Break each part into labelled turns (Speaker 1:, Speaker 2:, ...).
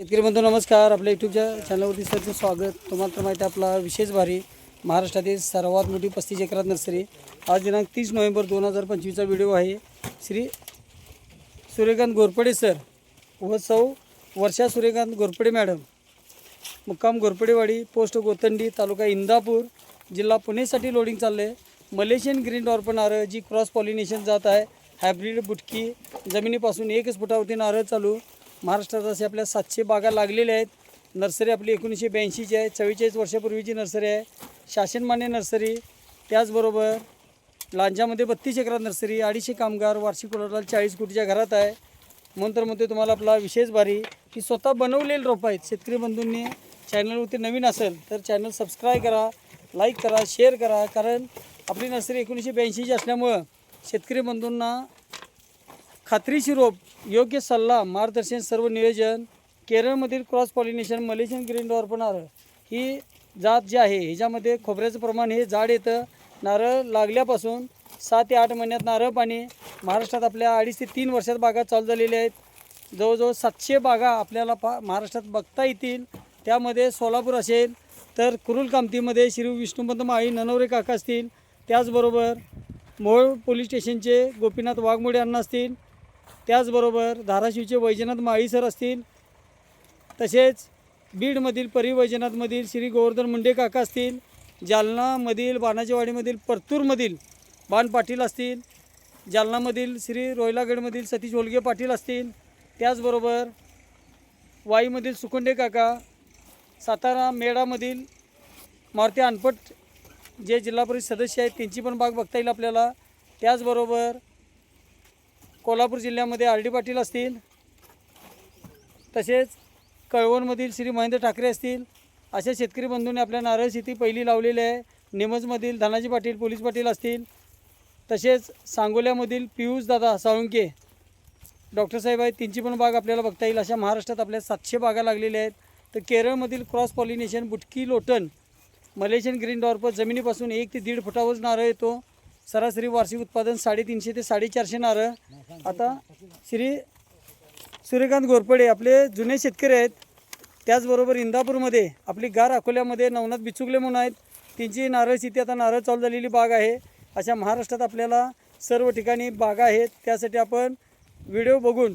Speaker 1: शेतकरी बंधू नमस्कार. आपल्या यूट्यूबच्या चॅनलवरती सरचं स्वागत. तुम्हाला तर माहिती आहे आपला विशेष भारी महाराष्ट्रातील सर्वात मोठी पस्तीस एकरात नर्सरी. आज दिनांक तीस नोव्हेंबर दोन हजार पंचवीसचा व्हिडिओ आहे. श्री सूर्यकांत घोरपडे सर व सौ वर्षा सूर्यकांत घोरपडे मॅडम मुक्काम घोरपडेवाडी पोस्ट गोतंडी तालुका इंदापूर जिल्हा पुणेसाठी लोडिंग चाललं आहे मलेशियन ग्रीन डॉर्प नारळ जी क्रॉस पॉलिनेशन जात आहे हायब्रिड बुटकी जमिनीपासून एकच फुटावरती नारळ चालू. महाराष्ट्रात असे आपल्या सातशे बागा लागलेल्या आहेत. नर्सरी आपली एकोणीसशे ब्याऐंशीची आहे. चव्वेचाळीस वर्षापूर्वीची नर्सरी आहे. शासनमान्य नर्सरी. त्याचबरोबर लांजामध्ये बत्तीस एकरात नर्सरी अडीचशे कामगार वार्षिक उलाढाल चाळीस कोटीच्या घरात आहे. म्हणून तर म्हणतो तुम्हाला आपला विशेष भारी की स्वतः बनवलेले रोपं आहेत. शेतकरी बंधूंनी चॅनलवरती नवीन असेल तर चॅनल सबस्क्राईब करा लाईक करा शेअर करा. कारण आपली नर्सरी एकोणीसशे ब्याऐंशीची असल्यामुळं शेतकरी बंधूंना खात्रीशी रोप योग्य सल्ला मार्गदर्शन सर्व नियोजन केरळमधील cross pollination Malaysian green dwarf नारळ ही जात जी आहे ह्याच्यामध्ये खोबऱ्याचं प्रमाण हे जाड येतं. नारळ लागल्यापासून सात ते आठ महिन्यात नारळ पाणी महाराष्ट्रात आपल्या अडीच ते तीन वर्षात बागा चालू झालेल्या आहेत. जवळजवळ सातशे बागा आपल्याला पा महाराष्ट्रात बघता येतील. त्यामध्ये सोलापूर असेल तर कुरुल कामतीमध्ये श्री विष्णुपंत माळी ननवरे काका असतील. त्याचबरोबर मोहोळ पोलीस स्टेशनचे गोपीनाथ वाघमोडे अण्णा असतील. त्याचबरोबर धाराशिवचे वैजनाथ माळी सर असतील तसेच बीडमधील परी वैजनाथमधील श्री गोवर्धन मुंडे काका असतील जालनामधील बाणाजीवाडीमधील परतूरमधील बाण पाटील असतील जालनामधील श्री रोयलागडमधील सतीश होलगे पाटील असतील त्याचबरोबर वाईमधील सुकुंडे काका सातारा मेडामधील मारुती अनपट जे जिल्हा परिषद सदस्य आहेत त्यांची पण बाग बघता येईल आपल्याला. त्याचबरोबर कोल्हापूर जिल्ह्यामध्ये आर डी पाटील असतील तसेच कळवणमधील श्री महेंद्र ठाकरे असतील अशा शेतकरी बंधूंनी आपल्या नारळ शेती पहिली लावलेली आहे. निमजमधील धनाजी पाटील पोलीस पाटील असतील तसेच सांगोल्यामधील पियुष दादा साळुंके डॉक्टर साहेब आहेत त्यांची पण बाग आपल्याला बघता येईल. अशा महाराष्ट्रात आपल्या सातशे बागा लागलेल्या आहेत. तर केरळमधील क्रॉस पॉलिनेशन बुटकी लोटन मलेशियन ग्रीन डॉर्पर जमिनीपासून एक ते दीड फुटावर नारळ येतो. सरासरी वार्षिक उत्पादन साडेतीनशे ते साडेचारशे नारळ आता श्री सूर्यकांत घोरपडे आपले जुने शेतकरी आहेत. त्याचबरोबर इंदापूरमध्ये आपली गार अकोल्यामध्ये नवनाथ बिचुकले म्हणून आहेत. त्यांची नारळ शेती आता नारळ चालू झालेली बाग आहे. अशा महाराष्ट्रात आपल्याला सर्व ठिकाणी बागा आहेत. त्यासाठी आपण व्हिडिओ बघून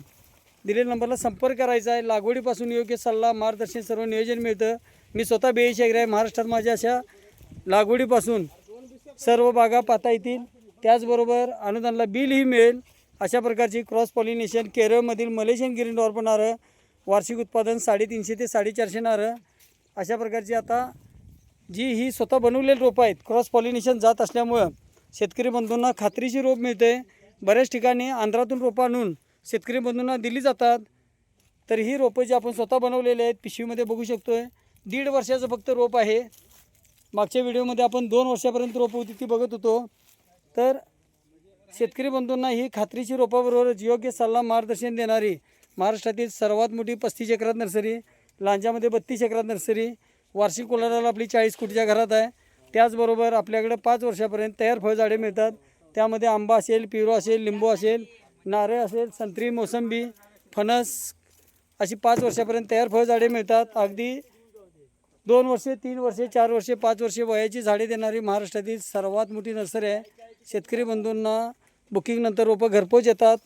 Speaker 1: दिलेल्या नंबरला संपर्क करायचा आहे. लागवडीपासून योग्य सल्ला मार्गदर्शन सर्व नियोजन मिळतं. मी स्वतः बेळी आहे. महाराष्ट्रात माझ्या अशा लागवडीपासून सर्व बागा पाहता येतील. त्याचबरोबर अनुदानाला बिलही मिळेल. अशा प्रकारची क्रॉस पॉलिनेशन केरळमधील मलेशियन ग्रीन डॉर्प नारळ वार्षिक उत्पादन साडेतीनशे ते साडेचारशे नारळ अशा प्रकारची आता जी ही स्वतः बनवलेली रोपं आहेत क्रॉस पॉलिनेशन जात असल्यामुळं शेतकरी बंधूंना खात्रीची रोप मिळते. बऱ्याच ठिकाणी आंध्रातून रोपं आणून शेतकरी बंधूंना दिली जातात. तर ही रोपं जी आपण स्वतः बनवलेली आहेत पिशवीमध्ये बघू शकतो आहे दीड वर्षाचं फक्त रोप आहे. मागच्या व्हिडिओमध्ये आपण दोन वर्षापर्यंत रोपं होती ती बघत होतो. तर शेतकरी बंधूंना ही खात्रीची रोपाबरोबरच योग्य सल्ला मार्गदर्शन देणारी महाराष्ट्रातील सर्वात मोठी पस्तीस एकरात नर्सरी लांजामध्ये बत्तीस एकरात नर्सरी वार्षिक उलाढाल आपली चाळीस कोटीच्या घरात आहे. त्याचबरोबर आपल्याकडे पाच वर्षापर्यंत तयार फळझाडे मिळतात. त्यामध्ये आंबा असेल पिरो असेल लिंबू असेल नारळ असेल संत्री मोसंबी फणस अशी पाच वर्षापर्यंत तयार फळझाडे मिळतात. अगदी दोन वर्षे तीन वर्षे चार वर्षे पाच वर्षे वयाची झाडे देणारी महाराष्ट्रातील सर्वात मोठी नर्सरी आहे. शेतकरी बंधूंना बुकिंगनंतर रोपं घरपोच येतात.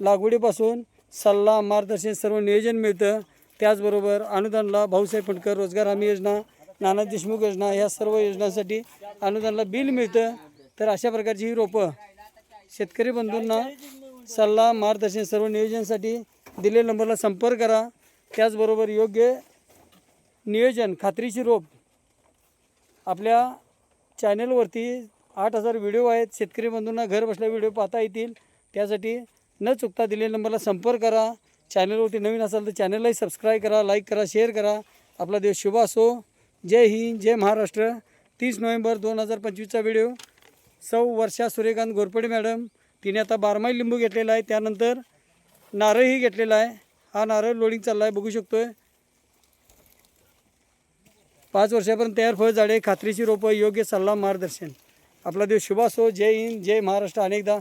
Speaker 1: लागवडीपासून सल्ला मार्गदर्शन सर्व नियोजन मिळतं. त्याचबरोबर अनुदानला भाऊसाहेब फंडकर रोजगार हमी योजना नाना देशमुख योजना ह्या सर्व योजनांसाठी अनुदानला बिल मिळतं. तर अशा प्रकारची ही रोपं शेतकरी बंधूंना सल्ला मार्गदर्शन सर्व नियोजनासाठी दिलेल्या नंबरला संपर्क करा. त्याचबरोबर योग्य नियोजन खात्रीची रोप. आपल्या चॅनलवरती आठ हजार व्हिडिओ आहेत. शेतकरी बंधूंना घर बसल्या व्हिडिओ पाहता येतील. त्यासाठी न चुकता दिलेल्या नंबरला संपर्क करा. चॅनलवरती नवीन असाल तर चॅनललाही सबस्क्राईब करा लाईक करा शेअर करा. आपला देश शुभ असो. जय हिंद जय महाराष्ट्र. तीस नोव्हेंबर दोन हजार पंचवीसचा व्हिडिओ. सौ वर्षा सूर्यकांत घोरपडे मॅडम. तिने आता बारमाही लिंबू घेतलेला आहे. त्यानंतर नारळही घेतलेला आहे. हा नारळ लोडिंग चालला आहे बघू शकतो आहे पाच वर्षापर्यंत तयार फळ झाडे खात्रीची रोपं योग्य सल्ला मार्गदर्शन. आपला देव शुभ असो जय हिंद जय महाराष्ट्र अनेकदा.